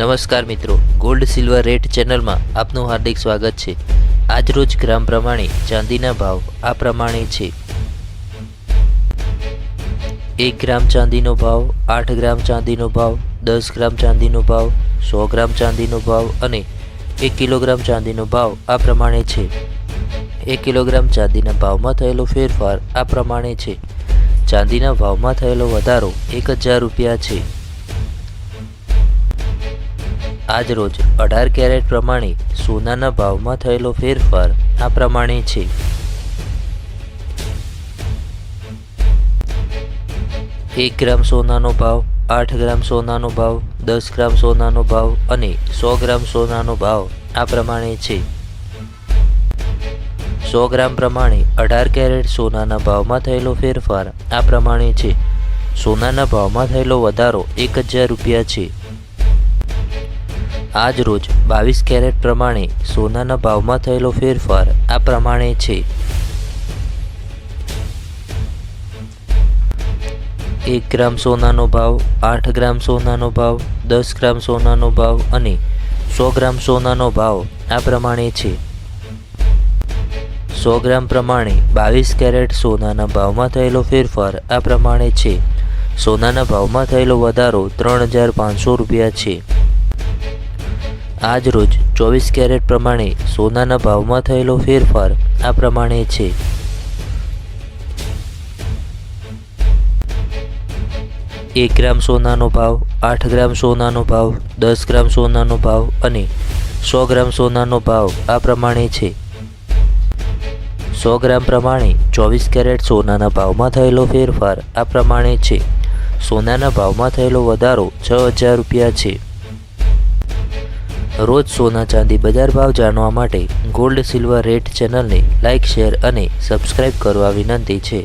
નમસ્કાર મિત્રો gold silver rate ચેનલમાં આપનું હાર્દિક સ્વાગત છે. આજરોજ ગ્રામ પ્રમાણે ચાંદીના ભાવ આ પ્રમાણે છે. એક ગ્રામ ચાંદીનો ભાવ, આઠ ગ્રામ ચાંદીનો ભાવ, દસ ગ્રામ ચાંદીનો ભાવ, સો ગ્રામ ચાંદીનો ભાવ અને એક કિલોગ્રામ ચાંદીનો ભાવ આ પ્રમાણે છે. એક કિલોગ્રામ ચાંદીના ભાવમાં થયેલો ફેરફાર આ પ્રમાણે છે. ચાંદીના ભાવમાં થયેલો વધારો એક હજાર રૂપિયા છે. આજ રોજ અઢાર કેરેટ પ્રમાણે સોનાના ભાવમાં થયેલો ફેરફાર આ પ્રમાણે છે. એક ગ્રામ સોનાનો ભાવ, આઠ ગ્રામ સોનાનો ભાવ, દસ ગ્રામ સોનાનો ભાવ અને સો ગ્રામ સોનાનો ભાવ આ પ્રમાણે છે. સો ગ્રામ પ્રમાણે અઢાર કેરેટ સોનાના ભાવમાં થયેલો ફેરફાર આ પ્રમાણે છે. સોનાના ભાવમાં થયેલો વધારો એક હજાર રૂપિયા છે. આજ રોજ બાવીસ કેરેટ પ્રમાણે સોનાના ભાવમાં થયેલો ફેરફાર આ પ્રમાણે છે. એક ગ્રામ સોનાનો ભાવ, આઠ ગ્રામ સોનાનો ભાવ, દસ ગ્રામ સોનાનો ભાવ અને સો ગ્રામ સોનાનો ભાવ આ પ્રમાણે છે. સો ગ્રામ પ્રમાણે બાવીસ કેરેટ સોનાના ભાવમાં થયેલો ફેરફાર આ પ્રમાણે છે. સોનાના ભાવમાં થયેલો વધારો ત્રણ હજાર પાંચસો રૂપિયા છે. આજ રોજ ચોવીસ કેરેટ પ્રમાણે સોનાના ભાવમાં થયેલો ફેરફાર આ પ્રમાણે છે. એક ગ્રામ સોનાનો ભાવ, આઠ ગ્રામ સોનાનો ભાવ, દસ ગ્રામ સોનાનો ભાવ અને સો ગ્રામ સોનાનો ભાવ આ પ્રમાણે છે. સો ગ્રામ પ્રમાણે ચોવીસ કેરેટ સોનાના ભાવમાં થયેલો ફેરફાર આ પ્રમાણે છે. સોનાના ભાવમાં થયેલો વધારો છ હજાર રૂપિયા છે. રોજ સોના ચાંદી બજાર ભાવ જાણવા માટે ગોલ્ડ સિલ્વર રેટ ચેનલને લાઇક શેર અને સબસ્ક્રાઇબ કરવા વિનંતી છે.